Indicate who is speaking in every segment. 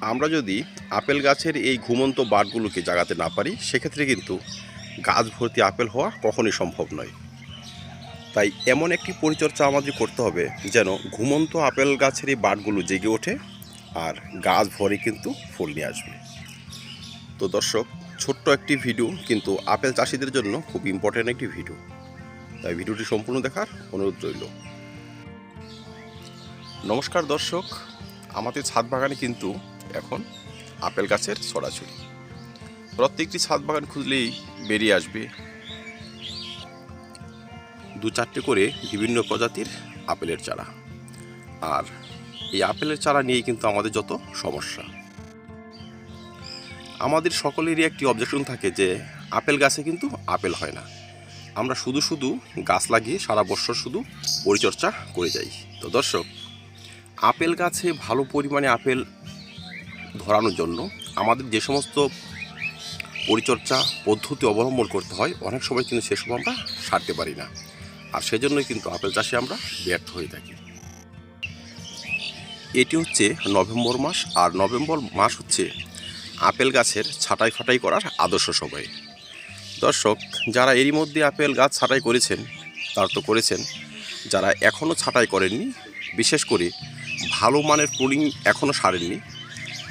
Speaker 1: আমরা যদি আপেল গাছের এই ঘুমন্ত বাটগুলোকে জাগাতে না পারি, সেক্ষেত্রে কিন্তু গাছ ভর্তি আপেল হওয়া কখনোই সম্ভব নয়। তাই এমন একটি পরিচর্যা আমাদের করতে হবে যেন ঘুমন্ত আপেল গাছের এই বাটগুলো জেগে ওঠে আর গাছ ভরে কিন্তু ফুল নিয়ে আসবে। তো দর্শক, ছোট্ট একটি ভিডিও, কিন্তু আপেল চাষিদের জন্য খুব ইম্পর্ট্যান্ট একটি ভিডিও। তাই ভিডিওটি সম্পূর্ণ দেখার অনুরোধ রইল। নমস্কার দর্শক, আমাদের ছাদ বাগানে কিন্তু এখন আপেল গাছের ছড়াছড়ি প্রত্যেকটি ছাদ বাগান খুঁজলেই বেরিয়ে আসবে দু চারটে করে বিভিন্ন প্রজাতির আপেলের চারা। আর এই আপেলের চারা নিয়েই কিন্তু আমাদের যত সমস্যা। আমাদের সকলেরই একটি অবজেকশন থাকে যে আপেল গাছে কিন্তু আপেল হয় না। আমরা শুধু শুধু গাছ লাগিয়ে সারা বছর শুধু পরিচর্যা করে যাই। তো দর্শক, আপেল গাছে ভালো পরিমাণে আপেল ধরানোর জন্য আমাদের যে সমস্ত পরিচর্যা পদ্ধতি অবলম্বন করতে হয়, অনেক সময় কিন্তু সেসব আমরা সারতে পারি না। আর সেজন্যই কিন্তু আপেল চাষে আমরা ব্যর্থ হয়ে থাকি। এটি হচ্ছে নভেম্বর মাস, আর নভেম্বর মাস হচ্ছে আপেল গাছের ছাঁটাই ফাটাই করার আদর্শ সময়। দর্শক, যারা এরই মধ্যে আপেল গাছ ছাঁটাই করেছেন, তারা তো করেছেন। যারা এখনও ছাঁটাই করেননি, বিশেষ করে ভালো মানের পুলিং এখনও সারেননি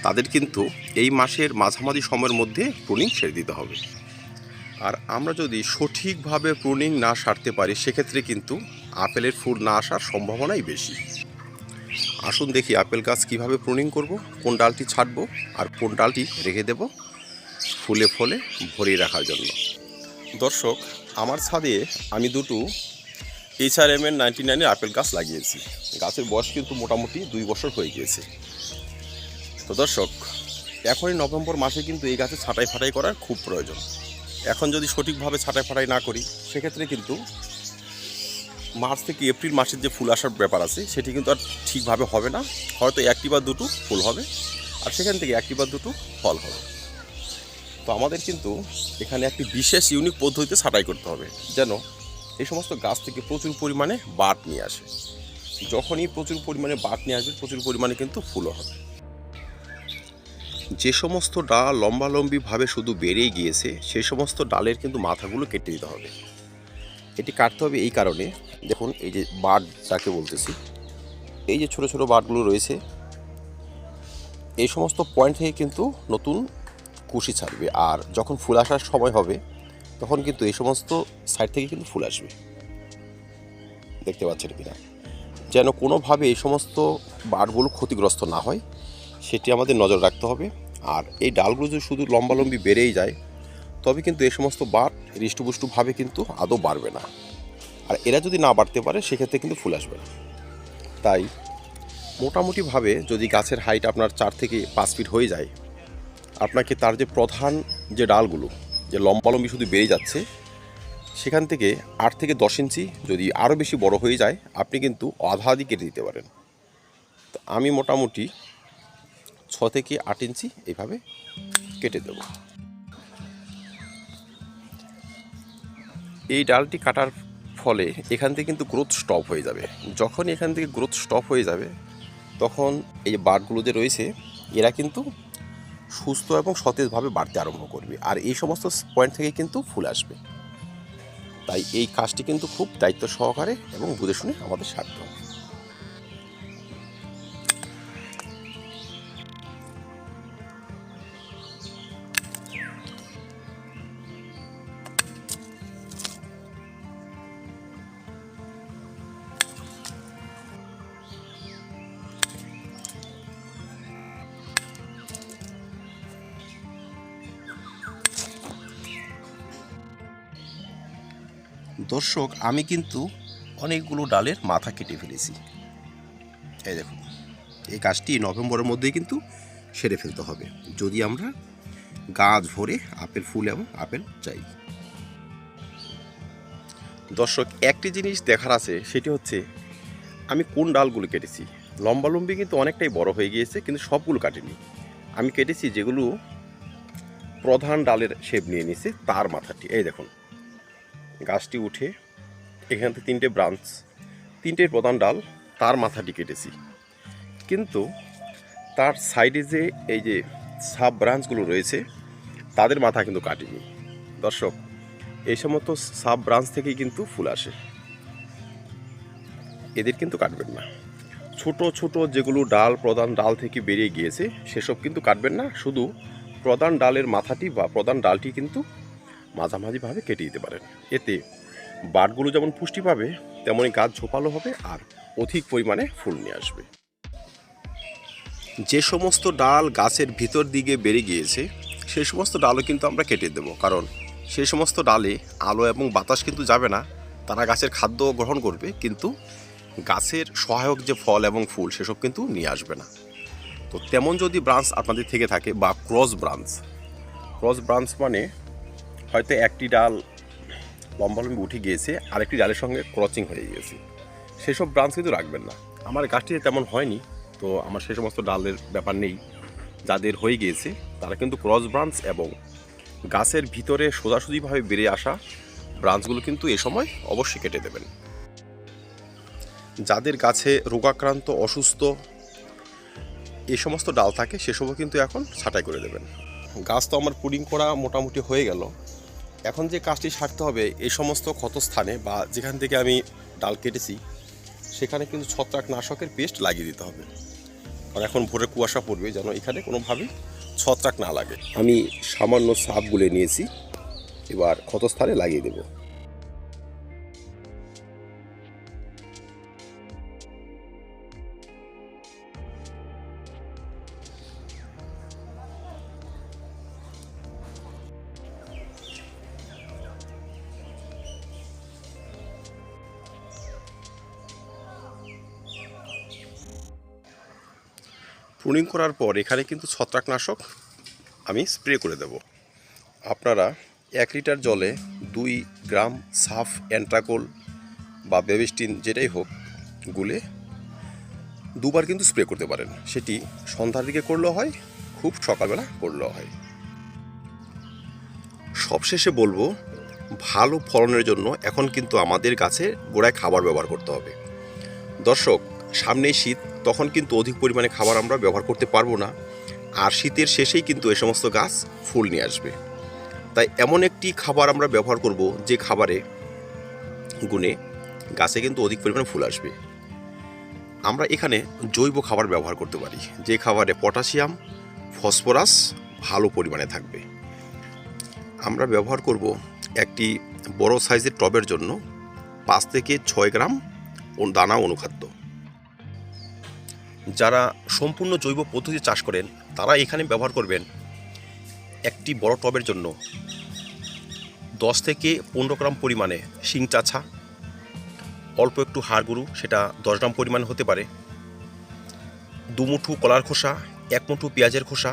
Speaker 1: তাদের কিন্তু এই মাসের মাঝামাঝি সময়ের মধ্যে প্রুনিং সেরে দিতে হবে। আর আমরা যদি সঠিকভাবে প্রুনিং না সারতে পারি, সেক্ষেত্রে কিন্তু আপেলের ফুল না আসার সম্ভাবনাই বেশি। আসুন দেখি আপেল গাছ কীভাবে প্রুনিং করব, কোন ডালটি ছাড়বো আর কোন ডালটি রেখে দেব ফুলে ফলে ভরিয়ে রাখার জন্য। দর্শক, আমার ছাদে আমি দুটো এইচ আর এম এর নাইনটি নাইনের আপেল গাছ লাগিয়েছি। গাছের বয়স কিন্তু মোটামুটি দুই বছর হয়ে গিয়েছে। তো দর্শক, এখনই নভেম্বর মাসে কিন্তু এই গাছে ছাঁটাই ফাটাই করার খুব প্রয়োজন। এখন যদি সঠিকভাবে ছাঁটাই ফাটাই না করি, সেক্ষেত্রে কিন্তু মার্চ থেকে এপ্রিল মাসের যে ফুল আসার ব্যাপার আছে, সেটি কিন্তু আর ঠিকভাবে হবে না। হয়তো একটি বা দুটো ফুল হবে, আর সেখান থেকে একটি বা দুটো ফল হবে। তো আমাদের কিন্তু এখানে একটি বিশেষ ইউনিক পদ্ধতিতে ছাঁটাই করতে হবে, যেন এই সমস্ত গাছ থেকে প্রচুর পরিমাণে বাট নিয়ে আসে। যখনই প্রচুর পরিমাণে বাট নিয়ে আসবে, প্রচুর পরিমাণে কিন্তু ফুলও হবে। যে সমস্ত ডাল লম্বালম্বিভাবে শুধু বেড়েই গিয়েছে সেই সমস্ত ডালের কিন্তু মাথাগুলো কেটে দিতে হবে। এটি কাটতে হবে এই কারণে। দেখুন, এই যে বাট যাকে বলতেছি, এই যে ছোট ছোট বাটগুলো রয়েছে, এই সমস্ত পয়েন্ট থেকে কিন্তু নতুন কুশি ছাড়বে। আর যখন ফুল আসার সময় হবে, তখন কিন্তু এই সমস্ত সাইড থেকে কিন্তু ফুল আসবে। দেখতে পাচ্ছেন কিনা? যেন কোনোভাবে এই সমস্ত বাটগুলো ক্ষতিগ্রস্ত না হয়। সেটি আমাদের নজর রাখতে হবে। আর এই ডালগুলো যদি শুধু লম্বালম্বি বেড়েই যায়, তবে কিন্তু এ সমস্ত বাট হৃষ্টপুষ্টভাবে কিন্তু আদৌ বাড়বে না। আর এরা যদি না বাড়তে পারে, সেক্ষেত্রে কিন্তু ফুল আসবে না। তাই মোটামুটিভাবে যদি গাছের হাইট আপনার চার থেকে পাঁচ ফিট হয়ে যায়, আপনাকে তার যে প্রধান যে ডালগুলো, যে লম্বালম্বি শুধু বেড়ে যাচ্ছে, সেখান থেকে আট থেকে দশ ইঞ্চি যদি আরও বেশি বড় হয়ে যায়, আপনি কিন্তু আধা আধি কেটে দিতে পারেন। তো আমি মোটামুটি ছ থেকে আট ইঞ্চি এইভাবে কেটে দেব। এই ডালটি কাটার ফলে এখান থেকে কিন্তু গ্রোথ স্টপ হয়ে যাবে। যখন এখান থেকে গ্রোথ স্টপ হয়ে যাবে, তখন এই যে বাটগুলো যে রয়েছে, এরা কিন্তু সুস্থ এবং সতেজভাবে বাড়তে আরম্ভ করবে। আর এই সমস্ত পয়েন্ট থেকে কিন্তু ফুল আসবে। তাই এই কাজটি কিন্তু খুব দায়িত্ব সহকারে এবং বুঝে শুনে আমাদের সারতে দর্শক, আমি কিন্তু অনেকগুলো ডালের মাথা কেটে ফেলেছি। এই দেখুন, এই কাজটি নভেম্বরের মধ্যেই কিন্তু সেরে ফেলতে হবে। যদি আমরা গাছ ভরে আপেল ফুল এবং আপেল চাই। দর্শক, একটি জিনিস দেখার আছে, সেটি হচ্ছে আমি কোন ডালগুলো কেটেছি। লম্বালম্বি কিন্তু অনেকটাই বড় হয়ে গিয়েছে, কিন্তু সবগুলো কাটিনি। আমি কেটেছি যেগুলো প্রধান ডালের শেপ নিয়ে নিছে তার মাথাটি। এই দেখুন গাছটি উঠে এখান থেকে তিনটে ব্রাঞ্চ, তিনটে প্রধান ডাল তার মাথাটি কেটেছি কিন্তু তার সাইডে যে এই যে সাব ব্রাঞ্চগুলো রয়েছে, তাদের মাথা কিন্তু কাটিনি। দর্শক, এই সমস্ত সাব ব্রাঞ্চ থেকেই কিন্তু ফুল আসে। এদের কিন্তু কাটবেন না। ছোট ছোট যেগুলো ডাল, প্রধান ডাল থেকে বেরিয়ে গিয়েছে, সেসব কিন্তু কাটবেন না। শুধু প্রধান ডালের মাথাটি বা প্রধান ডালটি কিন্তু মাঝামাঝিভাবে কেটে দিতে পারেন। এতে বাটগুলো যেমন পুষ্টি পাবে, তেমনই গাছ ঝোপালো হবে আর অধিক পরিমাণে ফুল নিয়ে আসবে। যে সমস্ত ডাল গাছের ভিতর দিকে বেড়ে গিয়েছে সেই সমস্ত ডালও কিন্তু আমরা কেটে দেবো। কারণ সেই সমস্ত ডালে আলো এবং বাতাস কিন্তু যাবে না, তারা গাছের খাদ্য গ্রহণ করবে, কিন্তু গাছের সহায়ক যে ফল এবং ফুল, সেসব কিন্তু নিয়ে আসবে না। তো তেমন যদি ব্রাঞ্চ আপনাদের থেকে থাকে বা ক্রস ব্রাঞ্চ ক্রস ব্রাঞ্চ মানে হয়তো একটি ডাল লম্বালম্বি উঠে গিয়েছে, আরেকটি ডালের সঙ্গে ক্রচিং হয়ে গিয়েছে। সেসব ব্রাঞ্চ কিন্তু রাখবেন না। আমার গাছটিতে তেমন হয়নি, তো আমার সে সমস্ত ডালের ব্যাপার নেই। যাদের হয়ে গিয়েছে, তারা কিন্তু ক্রস ব্রাঞ্চ এবং গাছের ভিতরে সোজাসুজিভাবে বেড়ে আসা ব্রাঞ্চগুলো কিন্তু এ সময় অবশ্যই কেটে দেবেন। যাদের গাছে রোগাক্রান্ত, অসুস্থ এ সমস্ত ডাল থাকে সেসবও কিন্তু এখন ছাঁটাই করে দেবেন। গাছ তো আমার পুডিং করা মোটামুটি হয়ে গেল। এখন যে কাজটি সারতে হবে এই সমস্ত ক্ষতস্থানে বা যেখান থেকে আমি ডাল কেটেছি, সেখানে কিন্তু ছত্রাকনাশকের পেস্ট লাগিয়ে দিতে হবে। কারণ এখন ভোরে কুয়াশা পড়বে যেন এখানে কোনোভাবেই ছত্রাক না লাগে। আমি সামান্য সাপ গুলে নিয়েছি, এবার ক্ষতস্থানে লাগিয়ে দেব। প্রুনিং করার পর এখানে কিন্তু ছত্রাকনাশক আমি স্প্রে করে দেব। আপনারা এক লিটার জলে দুই গ্রাম সাফ অ্যান্ট্রাকোল বা বেবিস্টিন যেটাই হোক গুলে দুবার কিন্তু স্প্রে করতে পারেন। সেটি সন্ধ্যার দিকে করলেও হয়, খুব সকালবেলা করলেও হয়। সবশেষে বলব, ভালো ফলনের জন্য এখন কিন্তু আমাদের গাছে গোড়ায় খাবার ব্যবহার করতে হবে। দর্শক সামনেই শীত, তখন কিন্তু অধিক পরিমাণে খাবার আমরা ব্যবহার করতে পারব না। আর শীতের শেষেই কিন্তু এ সমস্ত গাছ ফুল নিয়ে আসবে। তাই এমন একটি খাবার আমরা ব্যবহার করব যে খাবারে গুণে গাছে কিন্তু অধিক পরিমাণে ফুল আসবে। আমরা এখানে জৈব খাবার ব্যবহার করতে পারি, যে খাবারে পটাশিয়াম, ফসফরাস ভালো পরিমাণে থাকবে। আমরা ব্যবহার করব একটি বড় সাইজের টবের জন্য পাঁচ থেকে ছয় গ্রাম দানা অনুখাদ্য। যারা সম্পূর্ণ জৈব পদ্ধতি চাষ করেন, তারা এখানে ব্যবহার করবেন একটি বড় টবের জন্য দশ থেকে পনেরো গ্রাম পরিমাণে শিং চাছা অল্প একটু হাড় গরু সেটা দশ গ্রাম পরিমাণ হতে পারে দুমুঠু কলার খোসা, এক মুঠু পেঁয়াজের খোসা।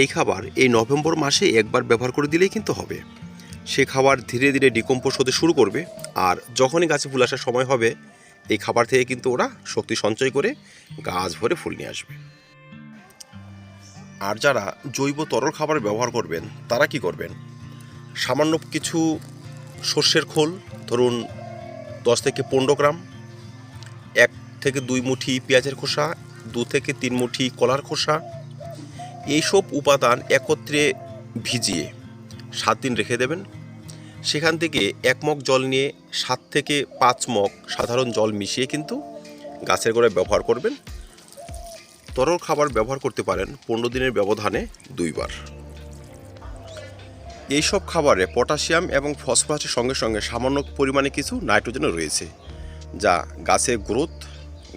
Speaker 1: এই খাবার এই নভেম্বর মাসে একবার ব্যবহার করে দিলেই কিন্তু হবে। সে খাবার ধীরে ধীরে ডিকম্পোজ হতে শুরু করবে, আর যখনই গাছে ফুল আসার সময় হবে এই খাবার থেকে কিন্তু ওরা শক্তি সঞ্চয় করে গাছ ভরে ফুল নিয়ে আসবে। আর যারা জৈব তরল খাবার ব্যবহার করবেন, তারা কি করবেন? সামান্য কিছু সর্ষের খোল, ধরুন দশ থেকে পনেরো গ্রাম, এক থেকে দুই মুঠি পেঁয়াজের খোসা, দু থেকে তিন মুঠি কলার খোসা, এইসব উপাদান একত্রে ভিজিয়ে সাত দিন রেখে দেবেন। সেখান থেকে এক মগ জল নিয়ে সাত থেকে পাঁচ মগ সাধারণ জল মিশিয়ে কিন্তু গাছের গোড়ায় ব্যবহার করবেন। তরল খাবার ব্যবহার করতে পারেন পনেরো দিনের ব্যবধানে দুইবার। এইসব খাবারে পটাশিয়াম এবং ফসফরাসের সঙ্গে সঙ্গে সামান্য পরিমাণে কিছু নাইট্রোজেনও রয়েছে, যা গাছের গ্রোথ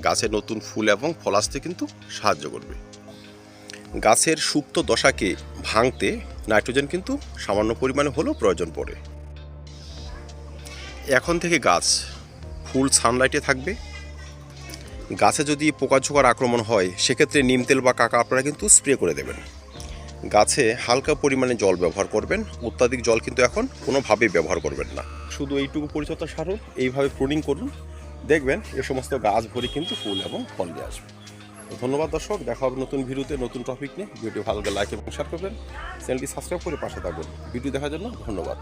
Speaker 1: গাছের নতুন ফুল এবং ফল আসতে কিন্তু সাহায্য করবে। গাছের সুপ্ত দশাকে ভাঙতে নাইট্রোজেন কিন্তু সামান্য পরিমাণে হলেও প্রয়োজন পড়ে। এখন থেকে গাছ ফুল সানলাইটে থাকবে। গাছে যদি পোকাঝোকার আক্রমণ হয়, সেক্ষেত্রে নিম তেল বা কাকা আপনারা কিন্তু স্প্রে করে দেবেন। গাছে হালকা পরিমাণে জল ব্যবহার করবেন, অত্যাধিক জল কিন্তু এখন কোনোভাবেই ব্যবহার করবেন না। শুধু এইটুকু পরিচর্যা সারুন, এইভাবে প্রুনিং করুন, দেখবেন এ সমস্ত গাছ ভরে কিন্তু ফুল এবং ফল দিয়ে আসবে। ধন্যবাদ দর্শক, দেখা হবে নতুন ভিডিওতে নতুন টপিক নিয়ে। ভিডিও ভালো লাগে লাইক এবং শেয়ার করবেন। চ্যানেলটি সাবস্ক্রাইব করে পাশে থাকবেন ভিডিও দেখার জন্য ধন্যবাদ।